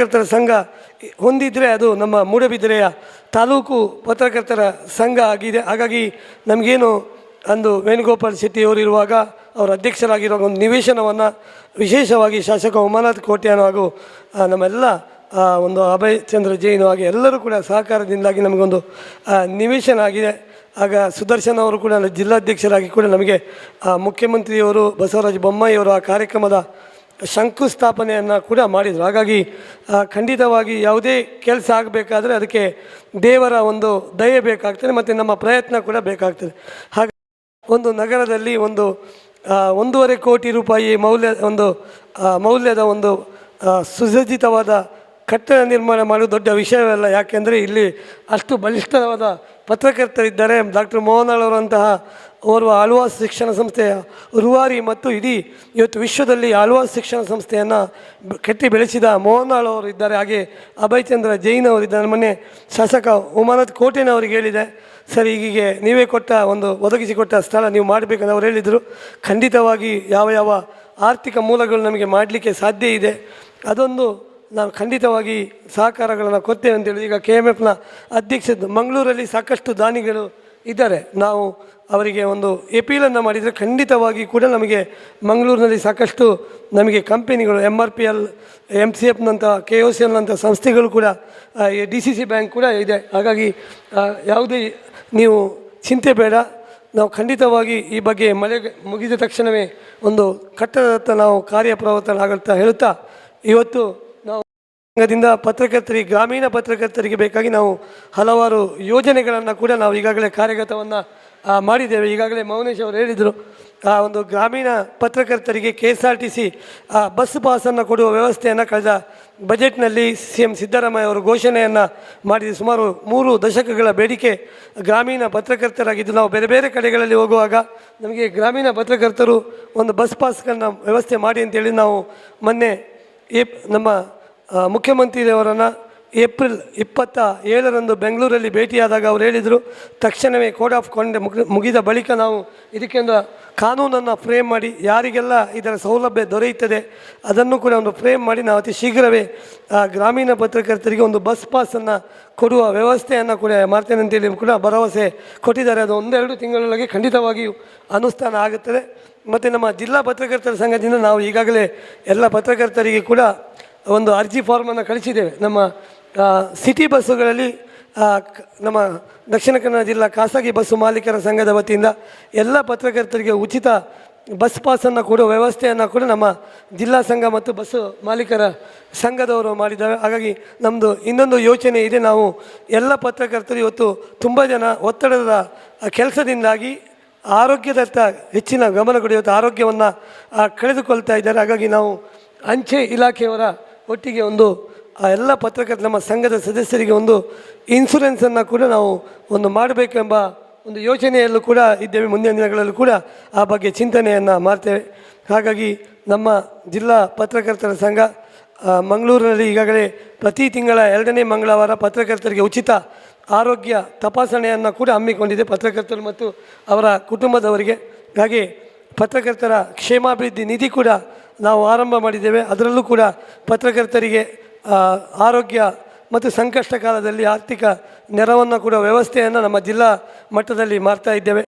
ಪತ್ರಕರ್ತರ ಸಂಘ ಹೊಂದಿದ್ದರೆ ಅದು ನಮ್ಮ ಮೂಡಬಿದಿರೆಯ ತಾಲೂಕು ಪತ್ರಕರ್ತರ ಸಂಘ ಆಗಿದೆ. ಹಾಗಾಗಿ ನಮಗೇನು ಅಂದು ವೇಣುಗೋಪಾಲ್ ಶೆಟ್ಟಿಯವರಿರುವಾಗ ಅವರ ಅಧ್ಯಕ್ಷರಾಗಿರುವಾಗ ಒಂದು ನಿವೇಶನವನ್ನು ವಿಶೇಷವಾಗಿ ಶಾಸಕ ಉಮಾನಾಥ್ ಕೋಟ್ಯಾನು ಹಾಗೂ ನಮ್ಮೆಲ್ಲ ಒಂದು ಅಭಯ್ ಚಂದ್ರ ಜೈನು ಹಾಗೆ ಎಲ್ಲರೂ ಕೂಡ ಸಹಕಾರದಿಂದಾಗಿ ನಮಗೊಂದು ನಿವೇಶನ ಆಗಿದೆ. ಆಗ ಸುದರ್ಶನ್ ಅವರು ಕೂಡ ಜಿಲ್ಲಾಧ್ಯಕ್ಷರಾಗಿ ಕೂಡ ನಮಗೆ ಮುಖ್ಯಮಂತ್ರಿಯವರು ಬಸವರಾಜ ಬೊಮ್ಮಾಯಿಯವರು ಆ ಕಾರ್ಯಕ್ರಮದ ಶಂಕುಸ್ಥಾಪನೆಯನ್ನು ಕೂಡ ಮಾಡಿದರು. ಹಾಗಾಗಿ ಖಂಡಿತವಾಗಿ ಯಾವುದೇ ಕೆಲಸ ಆಗಬೇಕಾದ್ರೆ ಅದಕ್ಕೆ ದೇವರ ಒಂದು ದಯೆ ಬೇಕಾಗ್ತದೆ ಮತ್ತು ನಮ್ಮ ಪ್ರಯತ್ನ ಕೂಡ ಬೇಕಾಗ್ತದೆ. ಹಾಗೆ ಒಂದು ನಗರದಲ್ಲಿ ಒಂದು ಒಂದೂವರೆ ಕೋಟಿ ರೂಪಾಯಿ ಮೌಲ್ಯ, ಒಂದು ಮೌಲ್ಯದ ಒಂದು ಸುಸಜ್ಜಿತವಾದ ಕಟ್ಟಡ ನಿರ್ಮಾಣ ಮಾಡೋದು ದೊಡ್ಡ ವಿಷಯವಲ್ಲ. ಯಾಕೆಂದರೆ ಇಲ್ಲಿ ಅಷ್ಟು ಬಲಿಷ್ಠವಾದ ಪತ್ರಕರ್ತರಿದ್ದಾರೆ. ಡಾಕ್ಟರ್ ಮೋಹನ್ ಅವರಂತಹ ಓರ್ವ ಆಳ್ವಾಸ್ ಶಿಕ್ಷಣ ಸಂಸ್ಥೆಯ ರೂವಾರಿ ಮತ್ತು ಇಡೀ ಇವತ್ತು ವಿಶ್ವದಲ್ಲಿ ಆಳ್ವಾಸ್ ಶಿಕ್ಷಣ ಸಂಸ್ಥೆಯನ್ನು ಕಟ್ಟಿ ಬೆಳೆಸಿದ ಮೋಹನ್ಲಾಲ್ ಅವರು ಇದ್ದಾರೆ. ಹಾಗೆ ಅಭಯ್ ಚಂದ್ರ ಜೈನ್ ಅವರಿದ್ದಾರೆ ಮೊನ್ನೆ ಶಾಸಕ ಉಮಾನತ್ ಕೋಟೆನವರಿಗೆ ಹೇಳಿದೆ, ಸರ್ ಹೀಗೆ ನೀವೇ ಕೊಟ್ಟ ಒಂದು ಒದಗಿಸಿಕೊಟ್ಟ ಸ್ಥಳ ನೀವು ಮಾಡಬೇಕಂತ ಅವ್ರು ಹೇಳಿದರು. ಖಂಡಿತವಾಗಿ ಯಾವ ಯಾವ ಆರ್ಥಿಕ ಮೂಲಗಳು ನಮಗೆ ಮಾಡಲಿಕ್ಕೆ ಸಾಧ್ಯ ಇದೆ, ಅದೊಂದು ನಾವು ಖಂಡಿತವಾಗಿ ಸಹಕಾರಗಳನ್ನು ಕೊಡ್ತೇವೆ ಅಂತೇಳಿ ಈಗ ಕೆ ಎಂ ಎಫ್ನ ಅಧ್ಯಕ್ಷ ಮಂಗಳೂರಲ್ಲಿ ಸಾಕಷ್ಟು ದಾನಿಗಳು ಇದ್ದಾರೆ. ನಾವು ಅವರಿಗೆ ಒಂದು ಎಪೀಲನ್ನು ಮಾಡಿದರೆ ಖಂಡಿತವಾಗಿ ಕೂಡ ನಮಗೆ ಮಂಗಳೂರಿನಲ್ಲಿ ಸಾಕಷ್ಟು ನಮಗೆ ಕಂಪೆನಿಗಳು M R P L M C ಎಫ್ನಂಥ K O C ಎಲ್ನಂಥ ಸಂಸ್ಥೆಗಳು ಕೂಡ ಡಿ ಸಿ ಸಿ ಬ್ಯಾಂಕ್ ಕೂಡ ಇದೆ. ಹಾಗಾಗಿ ಯಾವುದೇ ನೀವು ಚಿಂತೆ ಬೇಡ. ನಾವು ಖಂಡಿತವಾಗಿ ಈ ಬಗ್ಗೆ ಮಳೆ ಮುಗಿದ ತಕ್ಷಣವೇ ಒಂದು ಕಟ್ಟಡದತ್ತ ನಾವು ಕಾರ್ಯಪ್ರವರ್ತನಾಗುತ್ತಾ ಹೇಳುತ್ತಾ, ಇವತ್ತು ಸಂಘದಿಂದ ಪತ್ರಕರ್ತರಿಗೆ, ಗ್ರಾಮೀಣ ಪತ್ರಕರ್ತರಿಗೆ ಬೇಕಾಗಿ ನಾವು ಹಲವಾರು ಯೋಜನೆಗಳನ್ನು ಕೂಡ ನಾವು ಈಗಾಗಲೇ ಕಾರ್ಯಗತವನ್ನು ಮಾಡಿದ್ದೇವೆ. ಈಗಾಗಲೇ ಮೌನೇಶ್ ಅವರು ಹೇಳಿದರು, ಆ, ಒಂದು ಗ್ರಾಮೀಣ ಪತ್ರಕರ್ತರಿಗೆ K S R T C bus ಪಾಸನ್ನು ಕೊಡುವ ವ್ಯವಸ್ಥೆಯನ್ನು ಕಳೆದ ಬಜೆಟ್ನಲ್ಲಿ ಸಿ ಎಂ ಸಿದ್ದರಾಮಯ್ಯ ಅವರು ಘೋಷಣೆಯನ್ನು ಮಾಡಿದ. ಸುಮಾರು ಮೂರು ದಶಕಗಳ ಬೇಡಿಕೆ ಗ್ರಾಮೀಣ ಪತ್ರಕರ್ತರಾಗಿದ್ದು, ನಾವು ಬೇರೆ ಬೇರೆ ಕಡೆಗಳಲ್ಲಿ ಹೋಗುವಾಗ ನಮಗೆ ಗ್ರಾಮೀಣ ಪತ್ರಕರ್ತರು ಒಂದು ಬಸ್ ಪಾಸ್ಗಳನ್ನ ವ್ಯವಸ್ಥೆ ಮಾಡಿ ಅಂತೇಳಿ ನಾವು ಮೊನ್ನೆ ಏಪ್, ನಮ್ಮ ಮುಖ್ಯಮಂತ್ರಿಯವರನ್ನು ಏಪ್ರಿಲ್ ಇಪ್ಪತ್ತ ಏಳರಂದು ಬೆಂಗಳೂರಲ್ಲಿ ಭೇಟಿಯಾದಾಗ ಅವರು ಹೇಳಿದರು, ತಕ್ಷಣವೇ ಕೋಡ್ ಆಫ್ ಕಂಡ ಮುಗಿ, ಮುಗಿದ ಬಳಿಕ ನಾವು ಇದಕ್ಕೆಂದು ಕಾನೂನನ್ನು ಫ್ರೇಮ್ ಮಾಡಿ, ಯಾರಿಗೆಲ್ಲ ಇದರ ಸೌಲಭ್ಯ ದೊರೆಯುತ್ತದೆ ಅದನ್ನು ಕೂಡ ಒಂದು ಫ್ರೇಮ್ ಮಾಡಿ ನಾವು ಅತಿ ಶೀಘ್ರವೇ ಗ್ರಾಮೀಣ ಪತ್ರಕರ್ತರಿಗೆ ಒಂದು ಬಸ್ ಪಾಸನ್ನು ಕೊಡುವ ವ್ಯವಸ್ಥೆಯನ್ನು ಕೂಡ ಮಾಡ್ತೇನೆ ಅಂತೇಳಿ ಕೂಡ ಭರವಸೆ ಕೊಟ್ಟಿದ್ದಾರೆ. ಅದು ಒಂದೆರಡು ತಿಂಗಳೊಳಗೆ ಖಂಡಿತವಾಗಿಯೂ ಅನುಷ್ಠಾನ ಆಗುತ್ತದೆ. ಮತ್ತು ನಮ್ಮ ಜಿಲ್ಲಾ ಪತ್ರಕರ್ತರ ಸಂಘದಿಂದ ನಾವು ಈಗಾಗಲೇ ಎಲ್ಲ ಪತ್ರಕರ್ತರಿಗೆ ಕೂಡ ಒಂದು ಅರ್ಜಿ ಫಾರ್ಮನ್ನು ಕಳಿಸಿದ್ದೇವೆ. ನಮ್ಮ ಸಿಟಿ ಬಸ್ಸುಗಳಲ್ಲಿ ನಮ್ಮ ದಕ್ಷಿಣ ಕನ್ನಡ ಜಿಲ್ಲಾ ಖಾಸಗಿ ಬಸ್ಸು ಮಾಲೀಕರ ಸಂಘದ ವತಿಯಿಂದ ಎಲ್ಲ ಪತ್ರಕರ್ತರಿಗೆ ಉಚಿತ ಬಸ್ ಪಾಸನ್ನು ಕೊಡುವ ವ್ಯವಸ್ಥೆಯನ್ನು ಕೂಡ ನಮ್ಮ ಜಿಲ್ಲಾ ಸಂಘ ಮತ್ತು ಬಸ್ಸು ಮಾಲೀಕರ ಸಂಘದವರು ಮಾಡಿದ್ದಾರೆ. ಹಾಗಾಗಿ ನಮ್ಮದು ಇನ್ನೊಂದು ಯೋಚನೆ ಇದೆ. ನಾವು ಎಲ್ಲ ಪತ್ರಕರ್ತರು ಇವತ್ತು ತುಂಬ ಜನ ಒತ್ತಡದ ಕೆಲಸದಿಂದಾಗಿ ಆರೋಗ್ಯದತ್ತ ಹೆಚ್ಚಿನ ಗಮನ ಕೊಡಿ, ಇವತ್ತು ಆರೋಗ್ಯವನ್ನು ಕಳೆದುಕೊಳ್ತಾ ಇದ್ದಾರೆ. ಹಾಗಾಗಿ ನಾವು ಅಂಚೆ ಇಲಾಖೆಯವರ ಒಟ್ಟಿಗೆ ಒಂದು, ಆ ಎಲ್ಲ ಪತ್ರಕರ್ತ ನಮ್ಮ ಸಂಘದ ಸದಸ್ಯರಿಗೆ ಒಂದು ಇನ್ಸೂರೆನ್ಸನ್ನು ಕೂಡ ನಾವು ಒಂದು ಮಾಡಬೇಕೆಂಬ ಒಂದು ಯೋಚನೆಯಲ್ಲೂ ಕೂಡ ಇದ್ದೇವೆ. ಮುಂದಿನ ದಿನಗಳಲ್ಲೂ ಕೂಡ ಆ ಬಗ್ಗೆ ಚಿಂತನೆಯನ್ನು ಮಾಡ್ತೇವೆ. ಹಾಗಾಗಿ ನಮ್ಮ ಜಿಲ್ಲಾ ಪತ್ರಕರ್ತರ ಸಂಘ ಮಂಗಳೂರಿನಲ್ಲಿ ಈಗಾಗಲೇ ಪ್ರತಿ ತಿಂಗಳ ಎರಡನೇ ಮಂಗಳವಾರ ಪತ್ರಕರ್ತರಿಗೆ ಉಚಿತ ಆರೋಗ್ಯ ತಪಾಸಣೆಯನ್ನು ಕೂಡ ಹಮ್ಮಿಕೊಂಡಿದೆ ಪತ್ರಕರ್ತರು ಮತ್ತು ಅವರ ಕುಟುಂಬದವರಿಗೆ. ಹಾಗೆ ಪತ್ರಕರ್ತರ ಕ್ಷೇಮಾಭಿವೃದ್ಧಿ ನಿಧಿ ಕೂಡ ನಾವು ಆರಂಭ ಮಾಡಿದ್ದೇವೆ. ಅದರಲ್ಲೂ ಕೂಡ ಪತ್ರಕರ್ತರಿಗೆ ಆರೋಗ್ಯ ಮತ್ತು ಸಂಕಷ್ಟ ಕಾಲದಲ್ಲಿ ಆರ್ಥಿಕ ನೆರವನ್ನು ಕೂಡ ವ್ಯವಸ್ಥೆಯನ್ನು ನಮ್ಮ ಜಿಲ್ಲಾ ಮಟ್ಟದಲ್ಲಿ ಮಾಡ್ತಾ ಇದ್ದೇವೆ.